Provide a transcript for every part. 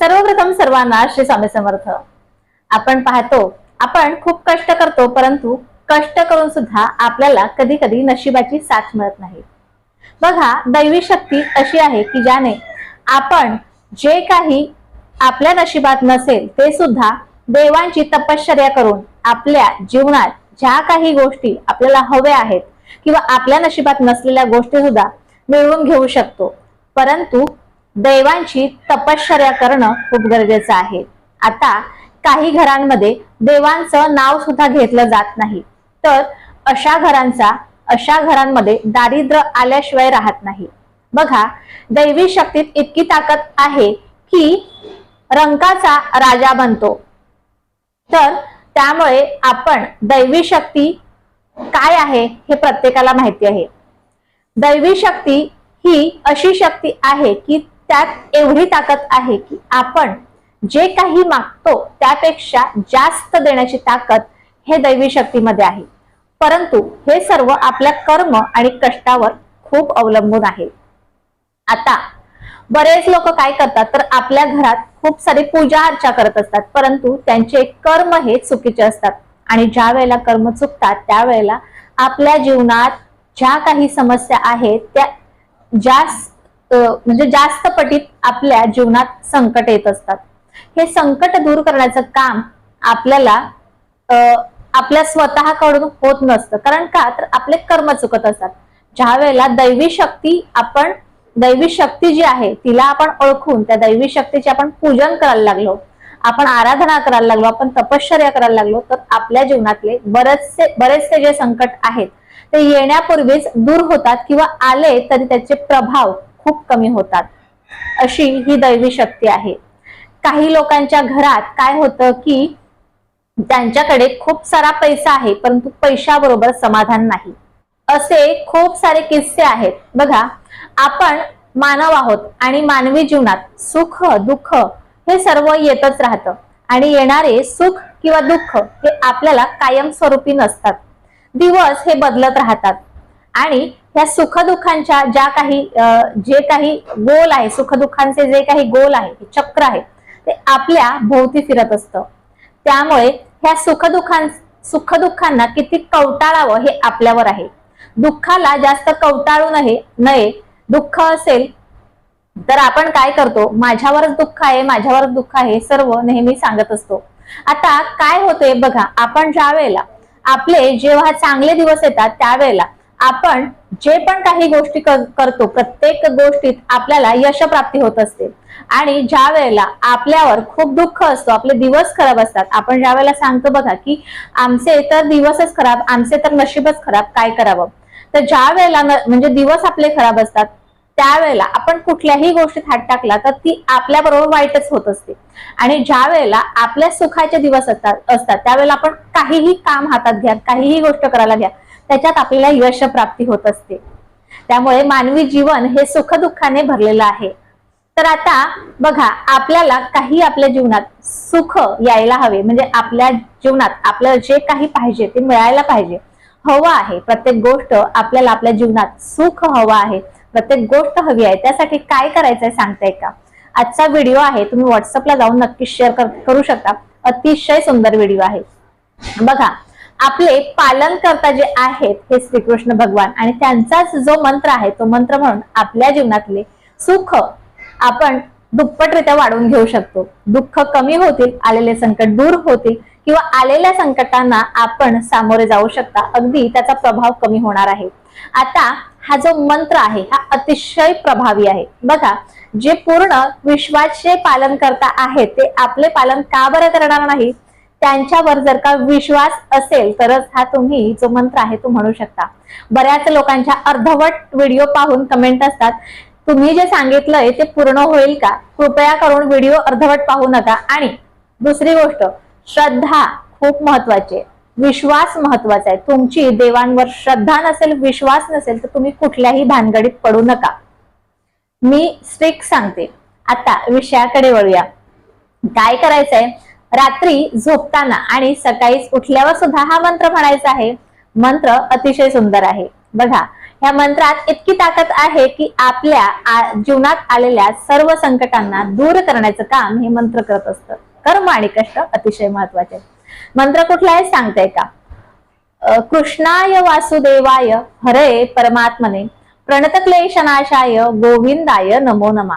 सर्वप्रथम सर्वांना श्री स्वामी समर्थ. आपण पाहतो आपण खूप कष्ट करतो परंतु कष्ट करून सुद्धा आपल्याला कधी कधी नशिबाची साथ मिळत नाही. बघा दैवी शक्ती अशी आहे की ज्याने आपण जे काही आपल्या नशिबात नसेल ते सुद्धा देवांची तपश्चर्या करून आपल्या जीवनात ज्या काही गोष्टी आपल्याला हव्या आहेत किंवा आपल्या नशिबात नसलेल्या गोष्टी सुद्धा मिळवून घेऊ शकतो. परंतु देवांची तपश्चर्या करणं खूप गरजेचं आहे. आता काही घरांमध्ये देवांचं नाव सुद्धा घेतलं जात नाही. तर अशा घरांचा अशा घरांमध्ये दारिद्र्य आल्याशिवाय राहत नाही. बघा दैवी शक्तीत इतकी ताकद आहे की रंकाचा राजा बनतो. तर त्यामुळे आपण दैवी शक्ती काय आहे हे प्रत्येकाला माहिती आहे. दैवी शक्ती ही अशी शक्ती आहे की त्यात एवढी ताकद आहे की आपण जे काही मागतो त्यापेक्षा जास्त देण्याची ताकद हे दैवी शक्तीमध्ये आहे. परंतु हे सर्व आपल्या कर्म आणि कष्टावर खूप अवलंबून आहे. आता बरेच लोक काय करतात तर आपल्या घरात खूप सारी पूजा अर्चा करत असतात परंतु त्यांचे कर्म हे चुकीचे असतात. आणि ज्या वेळेला कर्म चुकतात त्यावेळेला आपल्या जीवनात ज्या काही समस्या आहेत त्या ज्या म्हणजे जास्त पटीत आपल्या जीवनात संकट येत असतात. हे संकट दूर करण्याचं काम आपल्याला अं, आपल्या स्वतःकडून होत नसतं. कारण का? तर आपले कर्म चुकत असतात. ज्या वेळेला दैवी शक्ती आपण दैवी शक्ती जी आहे तिला आपण ओळखून त्या दैवी शक्तीचे आपण पूजन करायला लागलो आपण आराधना करायला लागलो आपण तपश्चर्या करायला लागलो तर आपल्या जीवनातले बरेचसे बरेचसे जे संकट आहेत ते येण्यापूर्वीच दूर होतात किंवा आले तरी त्याचे प्रभाव खूप कमी होतात. अशी ही दैवी शक्ती आहे. काही लोकांच्या घरात काय होतं की त्यांच्याकडे खूप सारा पैसा आहे परंतु पैशाबरोबर समाधान नाही. असे खूप सारे किस्से आहेत. बघा आपण मानव आहोत आणि मानवी जीवनात सुख दुःख हे सर्व येतच राहतं. आणि येणारे सुख किंवा दुःख हे आपल्याला कायमस्वरूपी नसतात. दिवस हे बदलत राहतात. आणि या सुखदुःखांच्या ज्या काही अं, जे काही गोल आहे सुखदुःखांचे जे काही गोल आहे चक्र आहे ते आपल्या भोवती फिरत असतं. त्यामुळे ह्या सुखदुःखां सुखदुःखांना किती कवटाळावं हे आपल्यावर आहे. दुःखाला जास्त कवटाळू नये नये. दुःख असेल तर आपण काय करतो? माझ्यावरच दुःख आहे माझ्यावरच दुःख आहे सर्व नेहमी सांगत असतो. आता काय होते बघा आपण ज्या वेळेला आपले जेव्हा चांगले दिवस येतात त्यावेळेला आपण जे पण काही गोष्टी करतो प्रत्येक गोष्टीत आपल्याला यशप्राप्ती होत असते. आणि ज्या वेळेला आपल्यावर खूप दुःख असतो आपले दिवस खराब असतात आपण ज्या वेळेला सांगतो बघा की आमचे तर दिवसच खराब आमचे तर नशीबच खराब काय करावं? तर ज्या वेळेला म्हणजे दिवस आपले खराब असतात त्यावेळेला आपण कुठल्याही गोष्टीत हात टाकला तर ती आपल्या बरोबर वाईटच होत असते. आणि ज्या वेळेला आपल्या सुखाचे दिवस असतात असतात त्यावेळेला आपण काहीही काम हातात घ्या काहीही गोष्ट करायला घ्या त्याच्यात आपल्याला यश प्राप्ती होत असते. त्यामुळे मानवी जीवन हे सुखदुःखाने भरलेलं आहे. तर आता बघा आपल्याला काही आपल्या जीवनात सुख यायला हवे. म्हणजे आपल्या जीवनात आपल्याला जे काही पाहिजे ते मिळायला पाहिजे. हवं आहे. प्रत्येक गोष्ट आपल्याला आपल्या जीवनात सुख हवं आहे. प्रत्येक गोष्ट हवी आहे. त्यासाठी काय करायचंय सांगताय का? आजचा व्हिडिओ आहे. तुम्ही व्हॉट्सअपला जाऊन नक्की शेअर करू शकता. अतिशय सुंदर व्हिडिओ आहे. बघा आपले पालन करता जे आहेत हे श्रीकृष्ण भगवान. आणि त्यांचाच जो मंत्र आहे तो मंत्र म्हणून आपल्या जीवनातले सुख आपण दुप्पटरित्या वाढवून घेऊ शकतो. दुःख कमी होतील आलेले संकट दूर होतील किंवा आलेल्या संकटांना आपण सामोरे जाऊ शकता. अगदी त्याचा प्रभाव कमी होणार आहे. आता हा जो मंत्र आहे हा अतिशय प्रभावी आहे. बघा जे पूर्ण विश्वाचे पालन करता आहेत ते आपले पालन का बरं करणार नाही? त्यांच्यावर जर का विश्वास असेल तरच हा तुम्ही जो मंत्र आहे तो म्हणू शकता. बऱ्याच लोकांच्या अर्धवट व्हिडिओ पाहून कमेंट असतात तुम्ही जे सांगितलंय ते पूर्ण होईल का? कृपया करून व्हिडिओ अर्धवट पाहू नका. आणि दुसरी गोष्ट श्रद्धा खूप महत्वाची आहे. विश्वास महत्त्वाचा आहे. तुमची देवांवर श्रद्धा नसेल विश्वास नसेल तर तुम्ही कुठल्याही भानगडीत पडू नका. मी स्ट्रिक सांगते. आता विषयाकडे वळूया. काय करायचंय? रात्री झोपताना आणि सकाळी उठल्यावर सुद्धा हा मंत्र म्हणायचा आहे. मंत्र अतिशय सुंदर आहे. बघा या मंत्रात इतकी ताकद आहे की आपल्या जीवनात आलेल्या सर्व संकटांना दूर करण्याचं काम हे मंत्र करत असतं. कर्म आणि कष्ट अतिशय महत्त्वाचे मंत्र कुठला आहे सांगताय का? कृष्णाय वासुदेवाय हरे परमात्मने प्रणतक्लेशनाशाय गोविंदाय नमो नमा.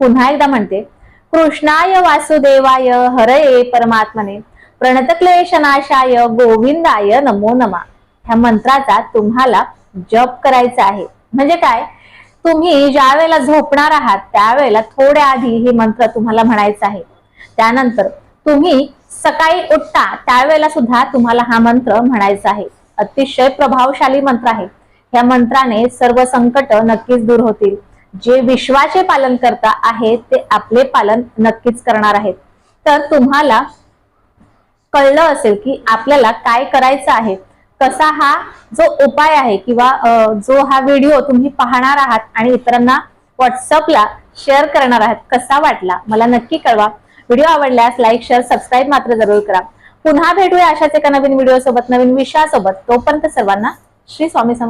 पुन्हा एकदा म्हणते कृष्णाय वासुदेवाय हरये परमात्मने. प्रणतक्लेशनाशाय गोविंदाय नमो नमा. ह्या मंत्राचा तुम्हाला जप करायचा आहे. म्हणजे काय? तुम्ही ज्या वेळेला झोपणार आहात त्यावेळेला थोड्या आधी हे मंत्र तुम्हाला म्हणायचं आहे. त्यानंतर तुम्ही सकाळी उठता त्यावेळेला सुद्धा तुम्हाला हा मंत्र म्हणायचा आहे. अतिशय प्रभावशाली मंत्र आहे. या मंत्राने सर्व संकट नक्कीच दूर होतील. जे विश्वाचे पालन करता आहेत ते आपले पालन नक्कीच करणार आहेत. तर तुम्हाला कळलं असेल की आपल्याला काय करायचं आहे. कसा हा जो उपाय आहे किंवा जो हा व्हिडिओ तुम्ही पाहणार आहात आणि इतरांना व्हॉट्सअपला शेअर करणार आहात कसा वाटला? मला नक्की कळवा. व्हिडिओ आवडल्यास लाईक शेअर सबस्क्राईब मात्र जरूर करा. पुन्हा भेटूया अशाच एका नवीन व्हिडिओ सोबत नवीन विषयासोबत. तोपर्यंत सर्वांना श्री स्वामी समर्थ.